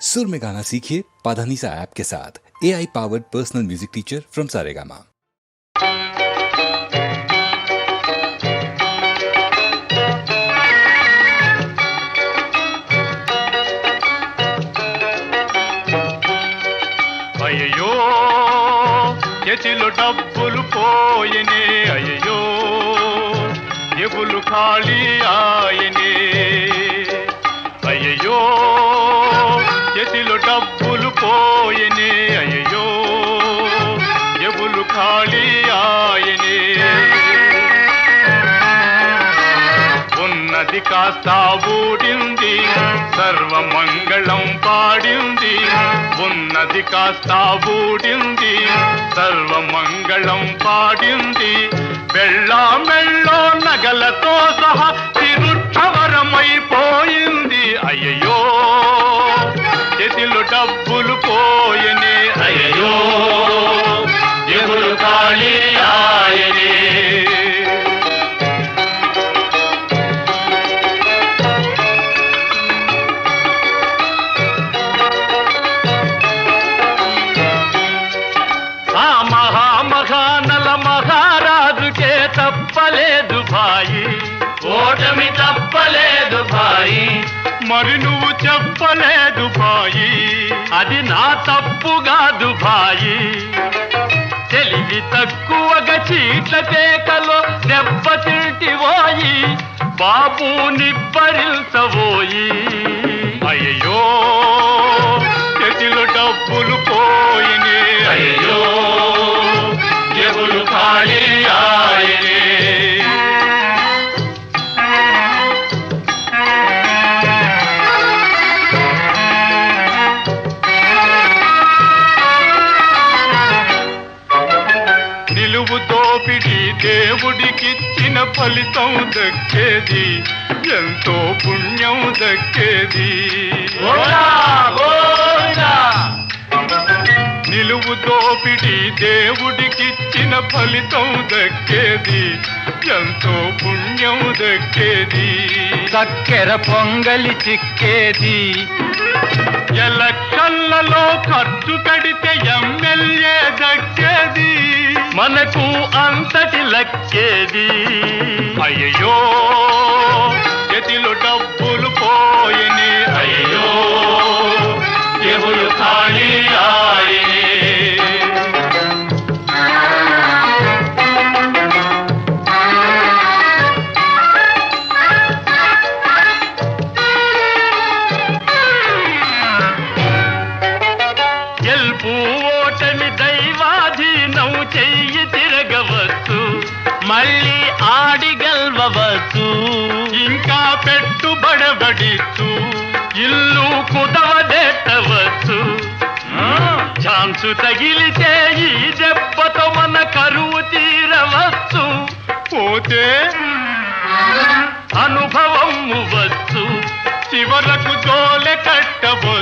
सुर में गाना सीखिए पाधानीसा ऐप के साथ A I powered personal music teacher from Saregama అయ్యో చేతిలో డబ్బులు పోయనే అయ్యో ఎబులు ఖాళీ ఆయనే పోయనే అయ్యో ఎగులు ఖాళీ ఆయనే. ఉన్నది కాస్త ఊడింది సర్వమంగళం పాడింది. ఉన్నది కాస్త ఊడింది సర్వమంగళం పాడింది. వెళ్ళా మెళ్ళో నగలతో సహా తిరుక్షవరమైపోయింది అయ్యో మరి నువ్వు చెప్పలేదు బాయి. అది నా తప్పు కాదు బాయి. తెలివి తక్కువగా చీట్ల పేకలో దెబ్బతింటివోయి బాబు నిబ్బరిల్సవోయి దేవుడికిచ్చిన ఫలితం దక్కేది. ఎంతో పుణ్యం దక్కేది. నిలువు దోపిడి దేవుడికిచ్చిన ఫలితం దక్కేది. ఎంతో పుణ్యం దక్కేది. చక్కెర పొంగలి చిక్కేది. ఎలక్షన్లలో ఖర్చు కడితే ఎమ్మెల్యే మనకు అంతటి లక్కేది? అయ్యో గెలవచ్చు ఇంకా పెట్టుబడబడిచ్చు ఇల్లు కుదవదెట్టవచ్చు ఛాన్సు తగిలితే ఈ దెబ్బతో మన కరువు తీరవచ్చు. పోతే అనుభవం వచ్చు చివరకు జోలె కట్టవచ్చు